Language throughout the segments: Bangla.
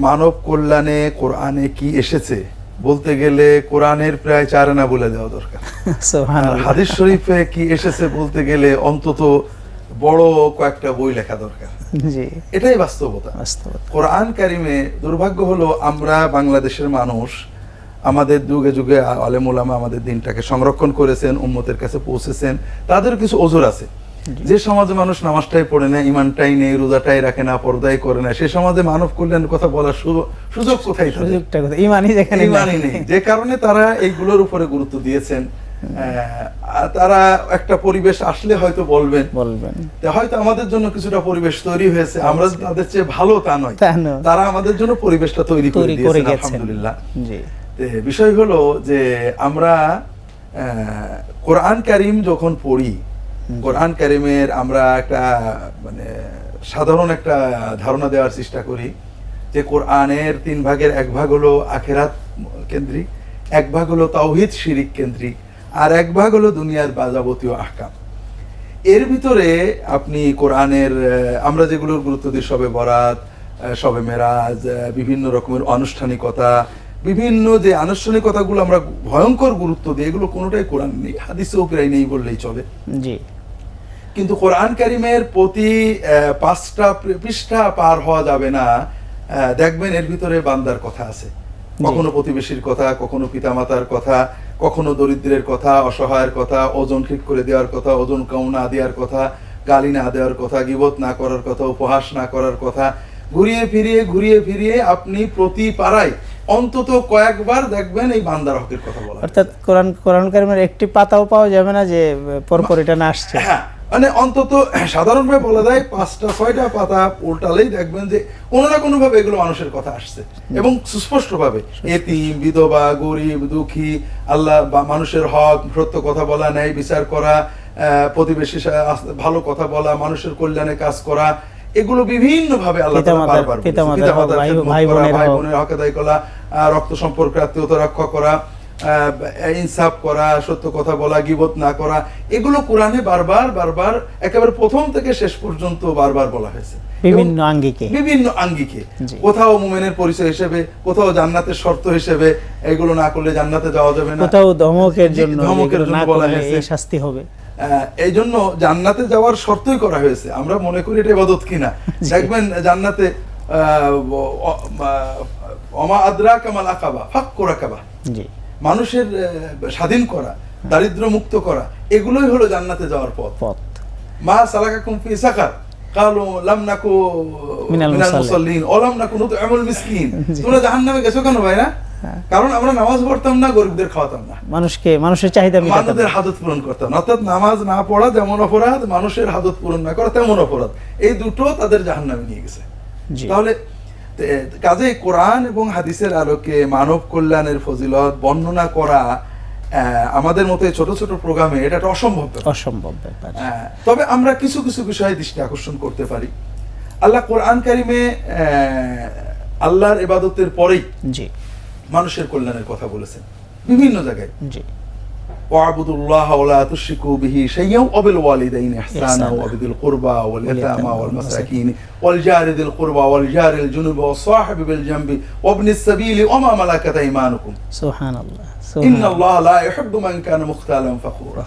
মানব কল্যাণে কোরআনে কি এসেছে? বলতে গেলে কোরআনের প্রায় চার আনা বলে দেওয়া দরকার। হাদিস শরীফে কি এসেছে বলতে গেলে অন্তত বড় কয়েকটা বই লেখা দরকার। এটাই বাস্তবতা। বাস্তবতা। কোরআন কারিমে দুর্ভাগ্য হলো আমরা বাংলাদেশের মানুষ আমাদের যুগে যুগে আলেমুলামা আমাদের দিনটাকে সংরক্ষণ করেছেন উম্মতের কাছে পৌঁছেছেন তাদের কিছু ওজোর আছে। যে সমাজে মানুষ নামাজটাই পড়ে না ইমানটাই নেই রোজাটাই রাখে না পর্দাই করে না সে সমাজে মানব কল্যাণের কথা বলার সুযোগ কোথায় সুযোগটা কোথায়? ইমানই যেখানে ইমানই নেই। যে কারণে তারা এইগুলোর উপরে গুরুত্ব দিয়েছেন। তারা একটা পরিবেশ আসলে হয়তো বলবেন। বলবেন। হয়তো আমাদের জন্য কিছুটা পরিবেশ তৈরি হয়েছে। আমরা তাদের চেয়ে ভালো তা নয়। তারা আমাদের জন্য পরিবেশটা তৈরি করে দিয়েছেন আলহামদুলিল্লাহ। বিষয় হলো যে আমরা আহ, কোরআন কারিম যখন পড়ি কোরআন কারিমের আমরা একটা মানে সাধারণ একটা ধারণা দেওয়ার চেষ্টা করি যে কোরআনের তিন ভাগের এক ভাগ হলো আখেরাত কেন্দ্রিক, এক ভাগ হলো তাওহিদ শিরিক কেন্দ্রিক, আর এক ভাগ হলো দুনিয়ার বাজাবতীয় আহকাম। এর ভিতরে আপনি কোরআনের আমরা যেগুলোর গুরুত্ব দিই সবে বরাত সবে মেরাজ বিভিন্ন রকমের আনুষ্ঠানিকতা, বিভিন্ন যে আনুষ্ঠানিকতাগুলো আমরা ভয়ঙ্কর গুরুত্ব দিই, এগুলো কোনোটাই কোরআন নেই, হাদিসেও প্রায় নেই বললেই চলে। জি। কিন্তু কোরআন কারিমের প্রতি পাঁচটা পৃষ্ঠা পার হওয়া যাবে না। দেখবেন এর ভিতরে বান্দার কথা আছে। কখনো প্রতিবেশীর কথা কখনো পিতামাতার কথা কখনো দরিদ্রের কথা অসহায়ের কথা ওজন ঠিক করে দেওয়ার কথা ওজন কম না দেওয়ার কথা গালি না দেওয়ার কথা গিবত না করার কথা উপহাস না করার কথা ঘুরিয়ে ফিরিয়ে ঘুরিয়ে ফিরিয়ে আপনি প্রতি পাড়ায় অন্তত কয়েকবার দেখবেন এই বান্দার হকের কথা বলা অর্থাৎ কোরআন কোরআন কারিমের একটি পাতাও পাওয়া যাবে না যে পরপর এটা না আসছে। হ্যাঁ মানে অন্তত সাধারণভাবে বলা যায় পাঁচটা ছয়টা পাতা উল্টালেই দেখবেন যে কোনো না কোনো ভাবে এগুলো মানুষের কথা আসছে এবং সুস্পষ্ট ভাবে এতিম বিধবা গরিব দুঃখী আল্লাহ বা মানুষের হক সত্য কথা বলা ন্যায় বিচার করা আহ, প্রতিবেশী ভালো কথা বলা মানুষের কল্যাণে কাজ করা এগুলো বিভিন্ন ভাবে আল্লাহ বারবার ভাই- বোনের হক। আদায় করা রক্ত সম্পর্ক আত্মীয়তা রক্ষা করা ইনসাফ করা সত্য কথা বলা গিবত না করা এগুলো কোরআনে বারবার বারবার একেবারে প্রথম থেকে শেষ পর্যন্ত বারবার বলা হয়েছে। বিভিন্ন আঙ্গিকে। বিভিন্ন আঙ্গিকে। কোথাও মুমেনের পরিচয় হিসেবে কোথাও জান্নাতের শর্ত হিসেবে এগুলো না করলে জান্নাতে যাওয়া যাবে না। কোথাও ধমকের জন্য ধমকের জন্য বলা হয়েছে। এই শাস্তি হবে। এই জন্য জান্নাতে যাওয়ার শর্তই করা হয়েছে। আমরা মনে করি এটা ইবাদত কিনা। দেখবেন জান্নাতে আহ, অমা আদ্রা কামাল আকাবা ফাক্কু রাকাবা। জি। মানুষের স্বাধীন করা দারিদ্র মুক্ত করা এগুলোই হলো জান্নাতে যাওয়ার পথ। পথ। মা সালাকাকুম ফি সাকার কালু লাম নাকু মিনাল মুসাল্লিন। ওলাম নাকু নুতআমুল মিসকিন। তোমরা জাহান্নামে গেছো কেন ভাইরা হ্যাঁ। কারণ আমরা নামাজ পড়তাম না গরিবদের খাওয়াতাম না। মানুষকে মানুষের চাহিদা মানুষদের হাদত পূরণ করতাম অর্থাৎ নামাজ না পড়া যেমন অপরাধ মানুষের হাদত পূরণ না করা তেমন অপরাধ। এই দুটো তাদের জাহান্নামে নিয়ে গেছে। তাহলে কাজে কোরআন এবং হাদিসের আলোকে মানব কল্যাণের ফজিলত বর্ণনা করা আমাদের মতো ছোট ছোট প্রোগ্রামে এটা একটা অসম্ভব। অসম্ভব ব্যাপার। তবে আমরা কিছু কিছু বিষয়ে দৃষ্টি আকর্ষণ করতে পারি। আল্লাহ কোরআন কারিমে আল্লাহর ইবাদতের পরেই জি। মানুষের কল্যাণের কথা বলেছেন। বিভিন্ন জায়গায়। জি। واعبدوا الله ولا تشركوا به شيئا وبالوالدين احسانا إحسانا. وبذي القربى واليتامى واليتامى والمساكين والجار ذي القربى والجار الجنب والصاحب بالجنب وابن السبيل وما ملكت ايمانكم সুবহানাল্লাহ ان সুবহানাল্লাহ الله لا يحب من كان مختالا فخورا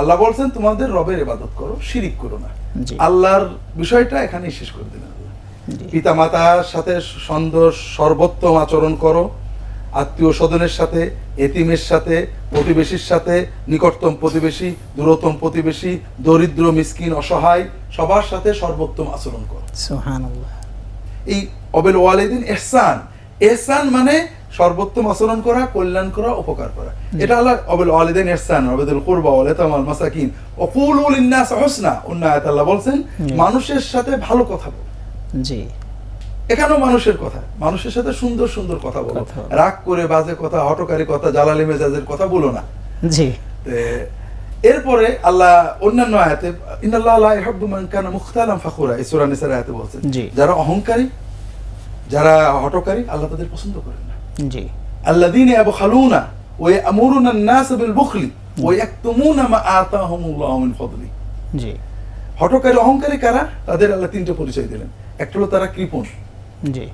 আল্লাহ বলছেন তোমাদের রবের ইবাদত করো শিরিক করো না জি। আল্লাহর বিষয়টা এখানেই শেষ করে দিলেন আল্লাহ জি পিতামাতার সাথে সন্দেহ সর্বোত্তম আচরণ করো আত্মীয় স্বজনের সাথে এতিমের সাথে প্রতিবেশীর সাথে নিকটতম প্রতিবেশী দূরতম প্রতিবেশী দরিদ্র মিসকিন অসহায় সবার সাথে সর্বোত্তম আচরণ করো। এই অবেল ওয়ালিদিন এহসান। এহসান মানে সর্বোত্তম আচরণ করা কল্যাণ করা উপকার করা। এটা আল্লাহ অবেল ওয়ালিদিন এহসান অবেদুল কুরবা ওয়াল ওয়াল মাসাকিন। ওয়াকুলু লিন-নাস হুসনা অন্য আয়াত আল্লাহ বলছেন মানুষের সাথে ভালো কথা বল। জি। এখানেও মানুষের কথা। মানুষের সাথে সুন্দর সুন্দর কথা বলো। রাগ করে বাজে কথা হটকারী কথা জালালি মেজাজের কথা বলো না। জি। এরপরে আল্লাহ অন্যান্য আয়াতে আয়াতে বলছেন। যারা অহংকারী যারা হটকারী আল্লাহ তাদের পছন্দ করেন না। জি। ইয়াবখালুনা ওয়া ইয়ামুরুনা আন-নাস বিল বুখলি ওয়া ইয়াকতুমুনা মা আতাহুমুল্লাহু মিন ফাদলি। জি। হটকারী অহংকারী কারা? তাদের আল্লাহ তিনটে পরিচয় দিলেন। একটা হলো তারা কৃপণ।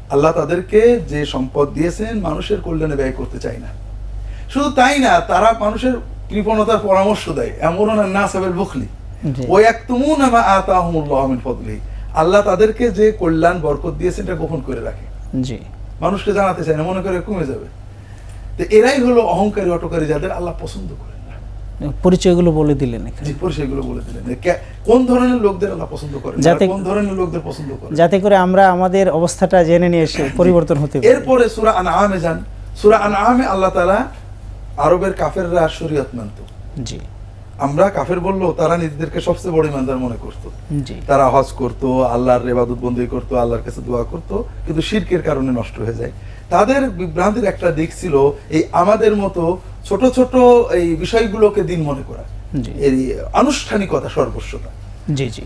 আল্লাহ তাদেরকে যে সম্পদ দিয়েছেন মানুষের কল্যাণে ব্যয় করতে চায় না। শুধু তাই না তারা মানুষের কৃপণতার পরামর্শ দেয়। এমন না সাবের বুখলি। জি। ও এক তুমুন আমা আতাহুমুল্লাহ মিন ফদলিহি। আল্লাহ তাদেরকে যে কল্যাণ বরকত দিয়েছেন এটা গোপন করে রাখে। জি। মানুষকে জানাতে চায় না মনে করে কমে যাবে। তো এরাই হলো অহংকারী অটকারী যাদের আল্লাহ পছন্দ করেন না পরিচয়গুলো বলে দিলেন এখানে। পরিচয়গুলো বলে দিলেন। কোন ধরনের লোকদের আল্লাহ পছন্দ করেন? যাতে- কোন ধরনের লোকদের পছন্দ করেন? যাতে করে আমরা আমাদের অবস্থাটা জেনে নিয়ে এসে পরিবর্তন হতে পারি। এরপরে সুরা আনআমে যান। সুরা আনআমে আল্লাহ তাআলা আরবের কাফেররা শরীয়ত মানত। জি। আমরা কাফের বলল তারা নিজেদেরকে সবচেয়ে বড় ইমানদার মনে করতো। জি। তারা হজ করতো আল্লাহর ইবাদত বন্দী করতো আল্লাহর কাছে দোয়া করতো কিন্তু শিরকের কারণে নষ্ট হয়ে যায়। তাদের বিভ্রান্তির একটা দিক ছিল এই আমাদের মতো ছোট ছোট এই বিষয়গুলোকে দিন মনে করা। এই আনুষ্ঠানিকতা সর্বস্বতা জি জি।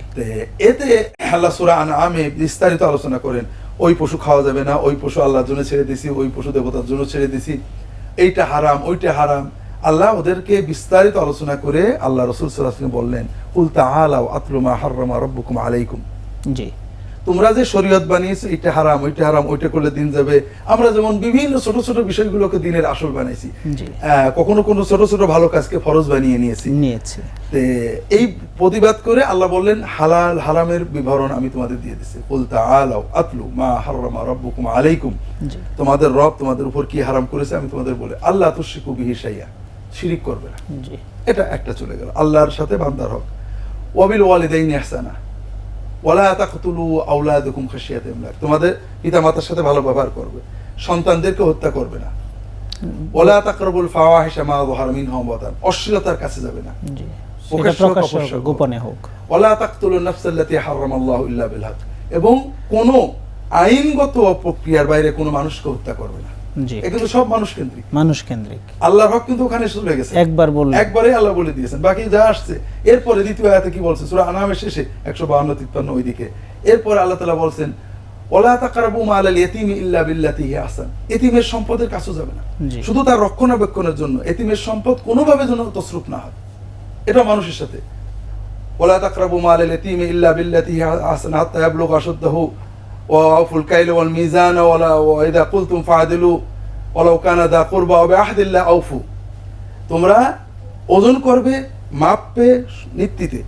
এতে আল্লাহ সুরা আনআমে বিস্তারিত আলোচনা করেন ওই পশু খাওয়া যাবে না ওই পশু আল্লাহর জন্য ছেড়ে দিছি ওই পশু দেবতার জন্য ছেড়ে দিছি এইটা হারাম ওইটা হারাম। আল্লাহ ওদেরকে বিস্তারিত আলোচনা করে আল্লাহ রসুল সাল্লাহ বললেন উল তাআলাও আতলুমা হাররামা রব্বুকুম আলাইকুম। জি। তোমরা যে শরীয়ত বানিয়েছো এটা হারাম ওইটা হারাম ওইটা করলে দিন যাবে। আমরা যেমন বিভিন্ন ছোট ছোট বিষয়গুলোকে দিনের আসল বানাইছি। কখনো কোনো ছোট ছোট ভালো কাজকে ফরজ বানিয়ে নিয়েছি। নিয়েছি। এই প্রতিবাদ করে আল্লাহ বললেন হালাল হারামের বিবরণ আমি তোমাদের দিয়ে দিচ্ছি কুল তাআলাও আতলু মা হাররামা রাব্বুকুম আলাইকুম। তোমাদের রব তোমাদের উপর কি হারাম করেছে আমি তোমাদের বলে আল্লাহ তুশরিকু বিহি শাইয়া শিরিক করবে না। এটা একটা চলে গেল। আল্লাহর সাথে বান্দার হক। ওয়াবিল ওয়ালিদাইনি ইহসানা তাকতুলু ইমলাক তোমাদের পিতামাতার সাথে ভালো ব্যবহার করবে সন্তানদেরকে হত্যা করবে না। ওয়ালা তাকরাবুল ফাওয়াহিশা মা যাহারা মিনহা ওয়া অশ্লীলতার কাছে যাবে না। গোপনে হোক। তাকতুলুন নাফসাল্লাতী হারামাল্লাহু ইল্লা বিল হক। এবং কোন আইনগত প্রক্রিয়ার বাইরে কোনো মানুষকে হত্যা করবে না। জি। কিন্তু সব মানুষ কেন্দ্রিক মানুষ কেন্দ্রিক আল্লাহর হক কিন্তু ওখানে চলে গেছে একবার বললেন একবারে আল্লাহ বলে দিয়েছেন। বাকি যা আসছে এরপরে দ্বিতীয় আয়াতে কি বলছে? সূরা আনামের শেষে 152 53 ওইদিকে। এরপরে আল্লাহ তাআলা বলছেন ওয়ালা তাকরাবু মালাল ইয়াতীমি ইল্লা বিল্লাতি আহসান এতিমের সম্পদের কাছে যাবে না। শুধু তার রক্ষণাবেক্ষণের জন্য এতিমের সম্পদ কোনোভাবে যেন তসরুপ না হয়। এটা মানুষের সাথে। তাকরাবু মালাল ইল্লা বিল্লাতি আহসান হাত্তা ইয়াবলুগা আশুদ্দাহু ওয়াল মিজান ওয়ালা ওয়া ইযা কুলতুম ফাআদিলু ওয়ালাউ কানা দা কুরবা ওয়া বিআহদিল্লাহ আউফু তোমরা ওজন করবে মাপবে নীতিতে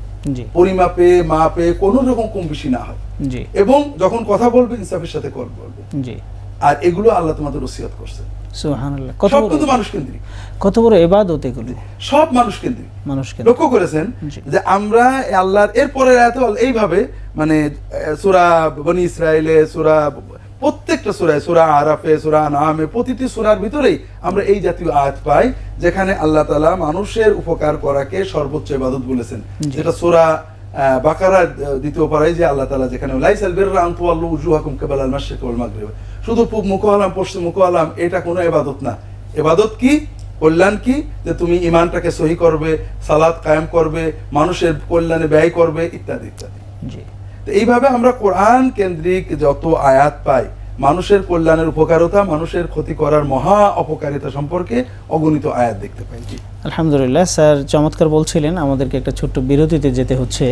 পরিমাপে মাপে কোনো রকম কম বেশি না হয়। জি। এবং যখন কথা বলবে ইনসাফের সাথে কল বলবে। জি। আর এগুলো আল্লাহ তোমাদের ওসিয়ত করছে। কত বড় মানুষ কেন্দ্রিক। কত বড় ইবাদত এগুলো? সব মানুষ কেন্দ্রিক। মানুষ লক্ষ্য করেছেন যে আমরা আল্লাহর এরপরে এইভাবে মানে সুরা বনি ইসরায়েলে সুরা প্রত্যেকটা সুরায় সুরা আরাফে সুরা নামে প্রতিটি সুরার ভিতরেই আমরা এই জাতীয় আয়াত পাই যেখানে আল্লাহ তালা মানুষের উপকার করাকে সর্বোচ্চ ইবাদত বলেছেন। যেটা সুরা আহ, বাকারার দ্বিতীয় পাড়ায় যে আল্লাহ তালা যেখানে লাইসাল বিররা আন তুওয়াল্লু উজুহাকুম কিবালাল মাশরিক ওয়াল মাগরিব। শুধু পূব মুখ আলাম পশ্চিম মুখ আলাম এটা কোনো ইবাদত না। ইবাদত কি? কল্যাণ কি? যে তুমি ইমানটাকে সহি করবে সালাত কায়েম করবে মানুষের কল্যাণে ব্যয় করবে ইত্যাদি ইত্যাদি। তো এইভাবে আমরা কোরআন কেন্দ্রিক যত আয়াত পাই মানুষের কল্যাণের উপকারিতা মানুষের ক্ষতি করার মহা অপকারিতা সম্পর্কে অগণিত আয়াত দেখতে পাই। জি আলহামদুলিল্লাহ স্যার চমৎকার বলছিলেন আমাদেরকে একটা ছোট্ট বিরতিতে যেতে হচ্ছে।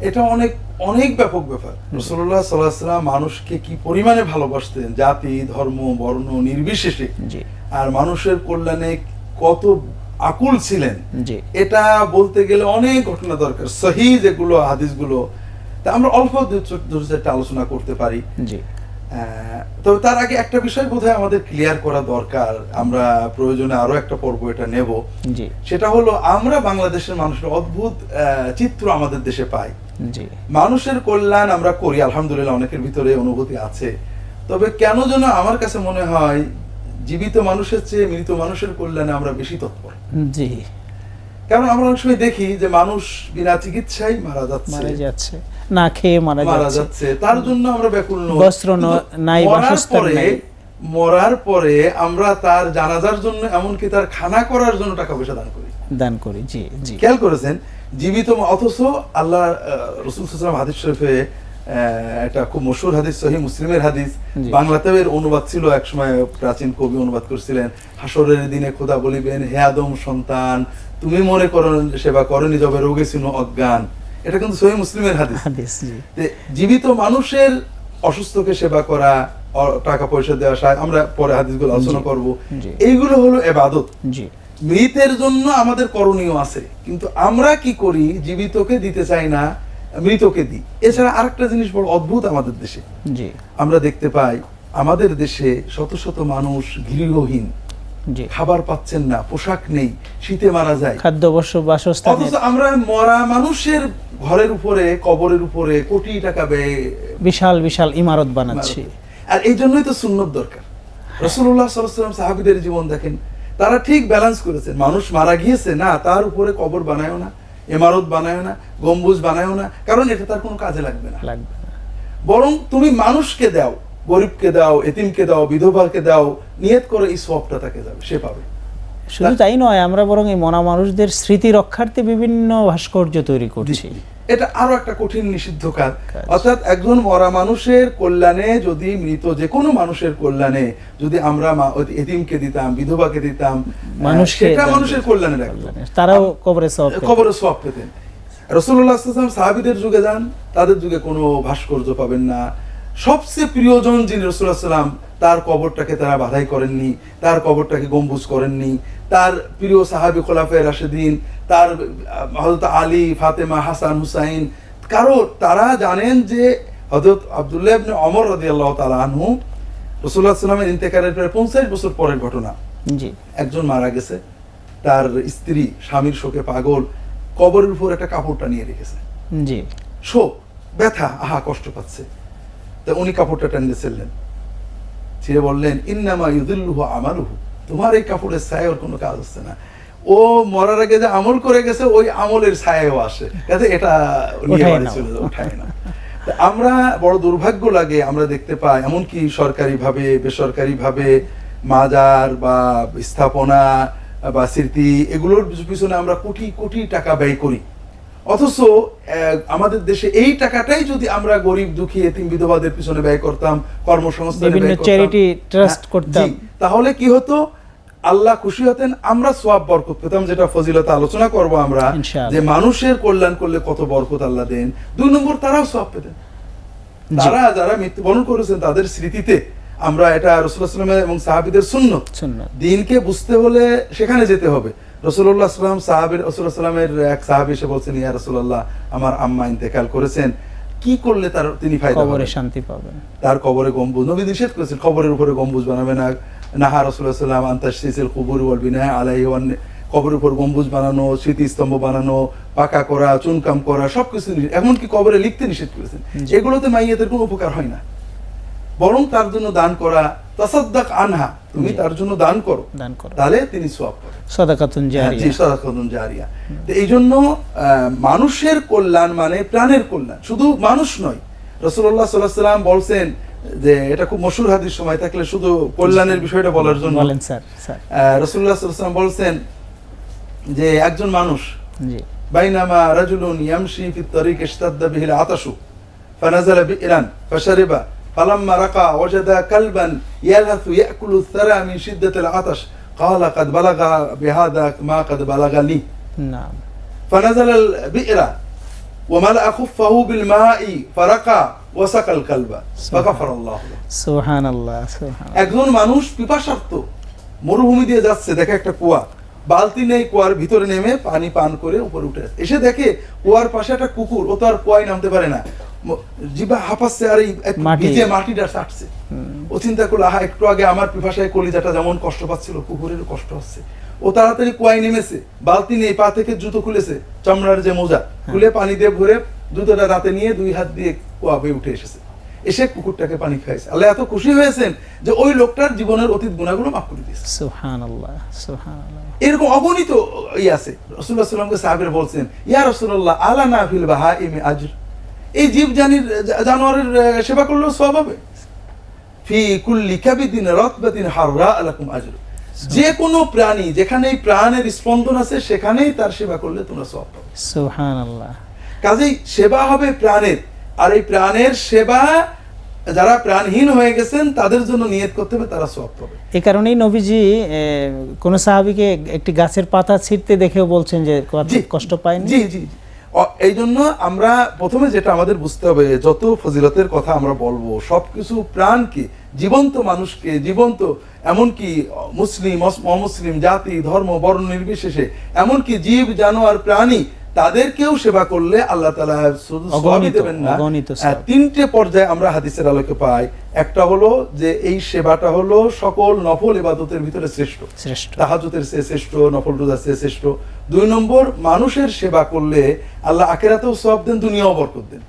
এটা অনেক অনেক ব্যাপক ব্যাপার। রসুল্লাহ সাল্লাহাম মানুষকে কি পরিমাণে ভালোবাসতেন? জাতি ধর্ম বর্ণ নির্বিশেষে। জি। আর মানুষের কল্যাণে কত আকুল ছিলেন। এটা বলতে গেলে অনেক ঘটনা দরকার। সহি যেগুলো হাদিসগুলো তা আমরা অল্প চারটা আলোচনা করতে পারি। তবে তার আগে একটা বিষয় বোধহয় আমাদের ক্লিয়ার করা দরকার। আমরা প্রয়োজনে আরও একটা পর্ব এটা নেব। জি। সেটা হলো আমরা বাংলাদেশের মানুষের অদ্ভুত চিত্র আমাদের দেশে পাই। মানুষের কল্যাণ আমরা করি আলহামদুলিল্লাহ অনেকের ভিতরে অনুভূতি আছে। তবে কেন যেন আমার কাছে মনে হয় জীবিত মানুষের চেয়ে মৃত মানুষের কল্যাণে আমরা বেশি তৎপর। জি। কারণ আমরা অনেক সময় দেখি যে মানুষ বিনা চিকিৎসায় মারা যাচ্ছে। মারা যাচ্ছে। না খেয়ে মারা যাচ্ছে। তার জন্য আমরা ব্যাকুল বস্ত্র নাই, বাসস্থান নাই। মরার পরে আমরা তার জানাজার জন্য এমনকি তার খানা করার জন্য টাকা পয়সা দান করি। দান করি জি জি। খেয়াল করেছেন? জীবিত অথচ আল্লাহ রসুল সাল্লাম হাদিস শরীফে একটা খুব মশহুর হাদিস সহি মুসলিমের হাদিস। বাংলাতেও এর অনুবাদ ছিল একসময় প্রাচীন কবি অনুবাদ করছিলেন হাসরের দিনে খোদা বলিবেন হে আদম সন্তান তুমি মনে করো সেবা করনি যবে রোগে ছিল অজ্ঞান। এটা কিন্তু সহি মুসলিমের হাদিস। জীবিত মানুষের অসুস্থকে সেবা করা টাকা পয়সা দেওয়া আমরা পরে হাদিসগুলো আলোচনা করব। এইগুলো হলো এবাদত। জি। মৃতের জন্য আমাদের করণীয় আছে। কিন্তু আমরা কি করি? জীবিতকে দিতে চাই না মৃতকে দিই। এছাড়া আরেকটা জিনিস বড় অদ্ভুত আমাদের দেশে। আমরা দেখতে পাই আমাদের দেশে শত শত মানুষ গৃহহীন। খাবার পাচ্ছেন না পোশাক নেই শীতে মারা যায়। খাদ্য অথচ আমরা মরা মানুষের ঘরের উপরে কবরের উপরে কোটি টাকা ব্যয় বিশাল বিশাল ইমারত বানাচ্ছি। আর এই জন্যই তো সুন্নত দরকার। রসুল্লাহ সাল্লাম সাহাবিদের জীবন দেখেন তারা ঠিক ব্যালেন্স করেছেন মানুষ মারা গিয়েছে না তার উপরে কবর বানায়ও না এমারত বানায়ও না গম্বুজ বানায়ও না কারণ এটা তার কোনো কাজে লাগবে না। বরং তুমি মানুষকে দাও গরিবকে দাও এতিমকে দাও বিধবাকে দাও নিয়ত করে এই সবটা তাকে যাবে সে পাবে। শুধু তাই নয় আমরা বরং এই মনা মানুষদের স্মৃতি রক্ষার্থে বিভিন্ন ভাস্কর্য তৈরি করছি। এটা আরও একটা কঠিন নিষিদ্ধ কাজ। অর্থাৎ একজন মরা মানুষের কল্যাণে যদি মৃত যে কোনো মানুষের কল্যাণে যদি আমরা এতিমকে দিতাম বিধবাকে দিতাম মানুষকে সেটা মানুষের কল্যাণে তারাও কবরে সব কবরে সব পেতেন। রসুল্লাহ সাহাবিদের যুগে যান তাদের যুগে কোনো ভাস্কর্য পাবেন না। সবচেয়ে প্রিয়জন যিনি রসুল্লাহ সাল্লাম তার কবরটাকে তারা বাধাই করেননি তার কবরটাকে গম্বুজ করেননি। তার প্রিয় সাহাবি খোলাফে রাশেদিন তার হজরত আলী ফাতেমা হাসান হুসাইন কারও তারা জানেন যে হজরত আবদুল্লাহ ইবনে অমর রাদিয়াল্লাহু তাআলা আনহু রসুল্লাহ সাল্লামের ইন্তেকারের প্রায় পঞ্চাশ বছর পরের ঘটনা। একজন মারা গেছে তার স্ত্রী স্বামীর শোকে পাগল কবরের উপর একটা কাপড়টা নিয়ে রেখেছে। জি। শোক ব্যথা আহা কষ্ট পাচ্ছে। তা উনি কাপড়টা টেনে ছিলেন। ছিঁড়ে বললেন ইন্নামা ইউদুল্লুহু আমালুহু। তোমার এই কাপড়ের ছায় ওর কোনো কাজ হচ্ছে না। ও মরার আগে যে আমল করে গেছে ওই আমলের ছায়াও আসে। কাজে এটা নিয়ে। চলে ওঠায় না। আমরা বড় দুর্ভাগ্য লাগে আমরা দেখতে পাই এমনকি সরকারি ভাবে বেসরকারি ভাবে মাজার বা স্থাপনা বা স্মৃতি এগুলোর পিছনে আমরা কোটি কোটি টাকা ব্যয় করি। অথচ আমাদের দেশে এই টাকাটাই যদি আমরা গরিব দুঃখী এতিম বিধবাদের পিছনে ব্যয় করতাম কর্মসংস্থানে করতাম, হ্যাঁ, তাহলে কি হতো? আল্লাহ খুশি হতেন আমরা সোয়াব বরকত পেতাম যেটা ফজিলত আলোচনা করব আমরা যে মানুষের কল্যাণ করলে কত বরকত আল্লাহ দেন। দুই নম্বর তারাও সোয়াব পেতেন। তারা যারা মৃত্যুবরণ করেছেন তাদের স্মৃতিতে আমরা এটা রসুল্লাহ এবং সাহাবিদের সুন্নাত। দিনকে বুঝতে হলে সেখানে যেতে হবে। রসুল্লাহ সাল্লাম সাহাবির রসুল্লাহ সাল্লামের এক সাহাবি এসে বলছেন ইয়া রসুল্লাহ আমার আম্মা ইন্তেকাল করেছেন। কি করলে তার তিনি ফায়দা কবরে শান্তি পাবেন। তার কবরে গম্বুজ। নবী নিষেধ করেছেন কবরের উপরে গম্বুজ বানাবে না। নাহা রসুল্লাহ সাল্লাম আন্তাশিসের কুবুর ওয়াল বিনায় আলাই ওয়ান কবরের উপর গম্বুজ বানানো স্মৃতিস্তম্ভ বানানো পাকা করা চুনকাম করা সবকিছু এমনকি কবরে লিখতে নিষেধ করেছেন। এগুলোতে মাইয়াদের কোনো উপকার হয় না। বরং তার জন্য দান করা তাসাদ্দাক আনহা তুমি তার জন্য দান করো। দান করো। তাহলে তিনি সোয়াব সাদাকাতুন হ্যাঁ, জারিয়া। জি সাদাকাতুন জারিয়া। তো এই জন্য মানুষের কল্যাণ মানে প্রাণের কল্যাণ। শুধু মানুষ নয়। রাসূলুল্লাহ সাল্লাল্লাহু আলাইহি সাল্লাম বলছেন যে এটা খুব মশহুর হাদিস সময় থাকলে শুধু কল্যাণের বিষয়টা বলার জন্য। বলেন স্যার রাসূলুল্লাহ সাল্লাল্লাহু আলাইহি সাল্লাম বলছেন যে একজন মানুষ জি। বাইনামা রাজুলুন ইয়ামশি ফি তারিক ইশতাদ্দা বিহিল আতাশু ফানাজালা বিইরান ফাশারিবা فلما رقى وجد كلبا يلهث يأكل الثرى من شدة العطش قال قد بلغ بهذا ما قد بلغ لي নাম فنزل البئر وملأ خفه بالماء فرقى وسقى الكلب فغفر الله له সুবহানাল্লাহ সুবহানাল্লাহ একজন মানুষ পিপাসার্থ মরুভূমি দিয়ে যাচ্ছে দেখে একটা কুয়া বালতি নেই কুয়ার ভিতরে নেমে পানি পান করে উপরে উঠে আসে। এসে দেখে কুয়ার পাশে একটা কুকুর ও তো আর কুয়ায় নামতে পারে না ম- জিবা হাঁপাচ্ছে আর এই ভিজে মাটিটা চাটছে ও চিন্তা করল আহা একটু আগে আমার পিপাসায় কলিজাটা যেমন কষ্ট পাচ্ছিল কষ্ট হচ্ছে। ও তাড়াতাড়ি কুয়ায় নেমেছে বালতি নেই পা থেকে জুতো খুলেছে চামড়ার যে মোজা খুলে পানি দিয়ে ভরে জুতোটা রাতে নিয়ে দুই হাত দিয়ে কুয়া হয়ে উঠে এসেছে। এসে কুকুরটাকে পানি খাইছে আল্লাহ এত খুশি হয়েছেন যে ওই লোকটার জীবনের অতীত গুণাগুলো মাফ করে দিয়েছে। এরকম অগণিত ই আছে। রসুল্লাহ সাল্লামকে সাহাবের বলছেন ইয়া রসুল্লাহ আলা না ফিল বাহা ইমে আজর? এই জীব জানির জানোয়ারের সেবা করলেও সব হবে? ফি কুল্লি কাবিদিন হাররা আলাকুম আজর। যে কোনো প্রাণী যেখানে এই প্রাণের স্পন্দন আছে সেখানেই তার সেবা করলে তোমরা সব পাবে। সুবহানাল্লাহ। কাজেই সেবা হবে প্রাণের। আর এই প্রাণের সেবা যারা প্রাণহীন হয়ে গেছেন তাদের জন্য নিয়ত করতে হবে তারা সব পাবে। এই কারণেই নবীজি কোন সাহাবীকে একটি গাছের পাতা ছিঁড়তে দেখেও বলছেন যে কষ্ট পায়নি? জি জি। এই জন্য আমরা প্রথমে যেটা আমাদের বুঝতে হবে, যত ফজিলতের কথা আমরা বলব সব কিছু প্রাণকে জীবন্ত মানুষকে, জীবন্ত, এমনকি মুসলিম অমুসলিম জাতি, ধর্ম, বর্ণ নির্বিশেষে, এমনকি জীব, জানোয়ার, প্রাণী তাদেরকেও সেবা করলে আল্লাহ তালা দেবেন না। তিনটে পর্যায়ে আমরা হাদিসের আলোকে পাই। একটা হলো যে এই সেবাটা হলো সকল নফল ইবাদতের ভিতরে শ্রেষ্ঠ। শ্রেষ্ঠ। তাহাজুতের চেয়ে শ্রেষ্ঠ নফল রোজার চেয়ে শ্রেষ্ঠ। দুই নম্বর মানুষের সেবা করলে আল্লাহ আখেরাতেও সব দেন দুনিয়াও বরকত দেন।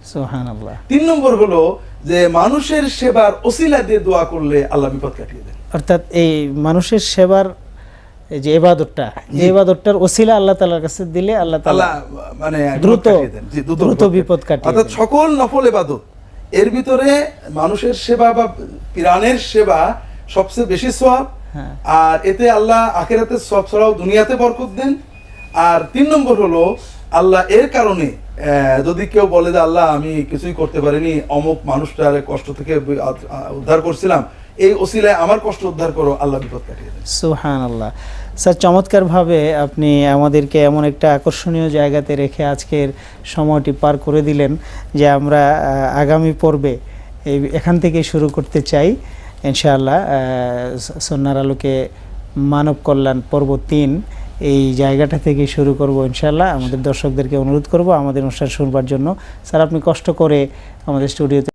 তিন নম্বর হলো যে মানুষের সেবার ওসিলা দিয়ে দোয়া করলে আল্লাহ বিপদ কাটিয়ে দেন। অর্থাৎ এই মানুষের সেবার এই যে এবাদতটা যে এবাদতটার ওসিলা আল্লাহ তালার কাছে দিলে আল্লাহ তালা আল্লাহ মানে দ্রুত দ্রুত বিপদ কাটিয়ে অর্থাৎ সকল নফল ইবাদত এর ভিতরে মানুষের সেবা বা প্রাণের সেবা সবচেয়ে বেশি সওয়াব হ্যাঁ। আর এতে আল্লাহ আখেরাতে সব ছাড়াও দুনিয়াতে বরকত দেন। আর তিন নম্বর হলো আল্লাহ এর কারণে যদি কেউ বলে যে আল্লাহ আমি কিছুই করতে পারিনি অমুক মানুষটার কষ্ট থেকে উদ্ধার করছিলাম এই ওসিলায় আমার কষ্ট উদ্ধার করো আল্লাহ বিপদ কাটিয়ে দেন। সুহান আল্লাহ স্যার, চমৎকারভাবে আপনি আমাদেরকে এমন একটা আকর্ষণীয় জায়গাতে রেখে আজকের সময়টি পার করে দিলেন যে আমরা আগামী পর্বে এই, এখান থেকে শুরু করতে চাই। ইনশাআল্লাহ সন্ন্যার আলোকে মানব কল্যাণ পর্ব তিন এই জায়গাটা থেকে শুরু করব ইনশাআল্লাহ। আমাদের দর্শকদেরকে অনুরোধ করব আমাদের অনুষ্ঠান শুনবার জন্য। স্যার, আপনি কষ্ট করে আমাদের স্টুডিওতে